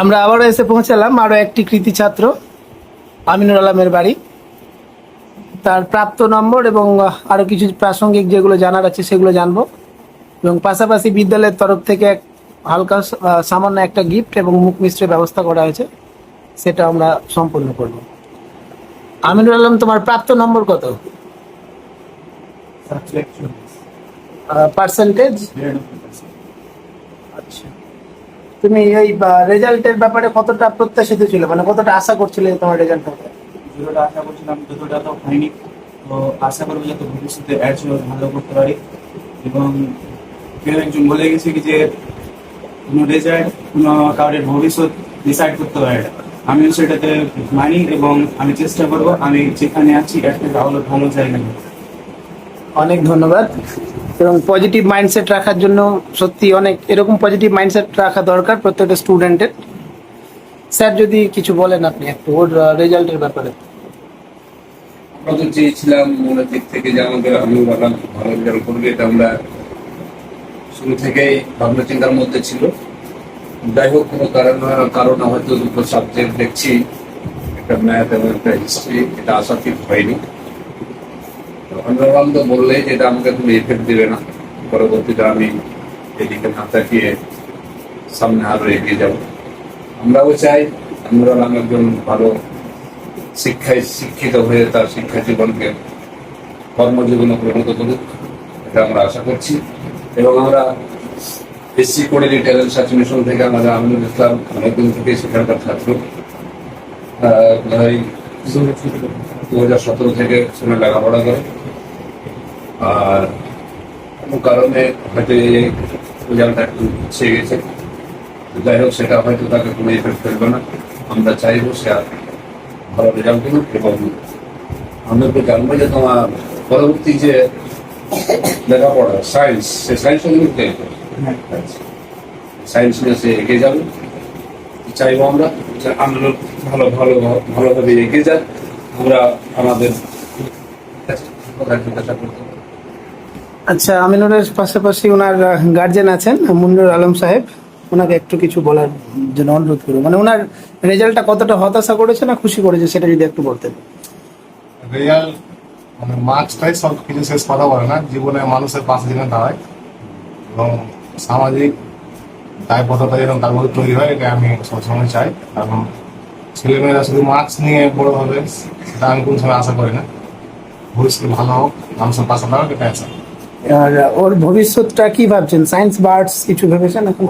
আমরা আবারও এসে পৌঁছালাম আরও একটি কৃতি ছাত্র আমিনুর আলমের বাড়ি। তার প্রাপ্ত নম্বর এবং আরও কিছু প্রাসঙ্গিক যেগুলো জানার আছে সেগুলো জানব। এবং পাশাপাশি বিদ্যালয়ের তরফ থেকে এক হালকা সামান্য একটা গিফট এবং মুখ মিশ্রের ব্যবস্থা করা হয়েছে সেটা আমরা সম্পূর্ণ করব। আমিনুর আলম তোমার প্রাপ্ত নম্বর কত? পার্সেন্টেজ তুমি এই রেজাল্টের ব্যাপারে কতটা প্রত্যাশিত ছিল? মানে কতটা আশা করছিলে তোমার রেজাল্ট হবে? যতটা আশা করছিলাম যতটা তো হয়নি। তো আশা করব যাতে ভবিষ্যতে অ্যাডস ভালো করতে পারি। এবং কেউ একজন বলে গেছে কি যে কোনো রেজাল্ট কোনো কাউরের ভবিষ্যৎ ডিসাইড করতে পারে। আমিও সেটাতে মানি এবং আমি চেষ্টা করব। আমি যেখানে আছি থেকে আরও ভালো জায়গা অনেক ধন্যবাদ। এবং পজিটিভ মাইন্ডসেট রাখার জন্য সত্যি অনেক এরকম পজিটিভ মাইন্ডসেট রাখা দরকার প্রত্যেকটা স্টুডেন্টের স্যার যদি কিছু বলেন আপনি একটু, ওর রেজাল্টের ব্যাপারে। আমরা তো চেয়েছিলাম মনের দিক থেকে যে আমাদের আমি ভাবলাম ভালো রেজাল্ট করবে, এটা আমরা শুরু থেকেই ভাবনা চিন্তার মধ্যে ছিল। যাই হোক, কোনো কারণ কারণে হয়তো দুটো সাবজেক্ট দেখছি, একটা ম্যাথ এবং একটা হিস্ট্রি এটা আশা ঠিক হয়নি। অন্যরকম তো বললেই যে এটা আমাকে কোনো এফেক্ট দেবে না। পরবর্তীতে আমি এদিকে না তাকিয়ে সামনে আরও এগিয়ে যাব। আমরাও চাই আমরা একজন ভালো শিক্ষায় শিক্ষিত হয়ে তার শিক্ষা জীবনকে কর্মজীবনে পরিণত করুক, এটা আমরা আশা করছি। এবং আমরা এসসি কোডেলি ট্যালেন্ট সার্চ মিশন থেকে আমাদের আমিনুল ইসলাম নতুন থেকে সেখানকার ছাত্র। দু হাজার সতেরো থেকে সেখানে লেখাপড়া করে। আর কোনো কারণে হয়তো রেজাল্টটা একটু ছেয়ে গেছে। যাই হোক, সেটা হয়তো তাকে কোনো এফেক্ট ফেলবে না। আমরা চাইব সে ভালো রেজাল্ট করুক এবং আমরা তো জানব যে তোমার পরবর্তী যে লেখাপড়া সায়েন্স সে সায়েন্স নিতে সায়েন্স নিয়ে সে এগিয়ে যাবে। চাইব আমরা যে আমরা ভালো ভালো, ভালোভাবে এগিয়ে যাক। আমরা আমাদের কথা জিজ্ঞাসা করতে পারি। আচ্ছা আমিনুরের পাশাপাশি ওনার গার্জেন আছেন, মুন্নুর আলম সাহেব। ওনাকে একটু কিছু বলার জন্য অনুরোধ করব। মানে ওনার রেজাল্টটা কতটা হতাশা করেছে না খুশি করেছে, সেটা যদি একটু বলতেন। রিয়াল মানে মার্কসটাই সব কিছু শেষ কথা বলে না, জীবনে মানুষের পাশে যেন দাঁড়ায়। এবং সামাজিক দায়বদ্ধতা যেন তার মধ্যে তৈরি হয়, এটা আমি সবসময় চাই। কারণ ছেলেমেয়েরা শুধু মার্কস নিয়ে বড় হবে, সেটা আমি কোনো সময় আশা করি না। ভবিষ্যৎ ভালো হোক, মানুষের পাশে দাঁড়াক এটা আশা। আর ওর ভবিষ্যৎটা কি ভাবছেন? সায়েন্স বা আর্টস কিছু ভেবেছেন এখন?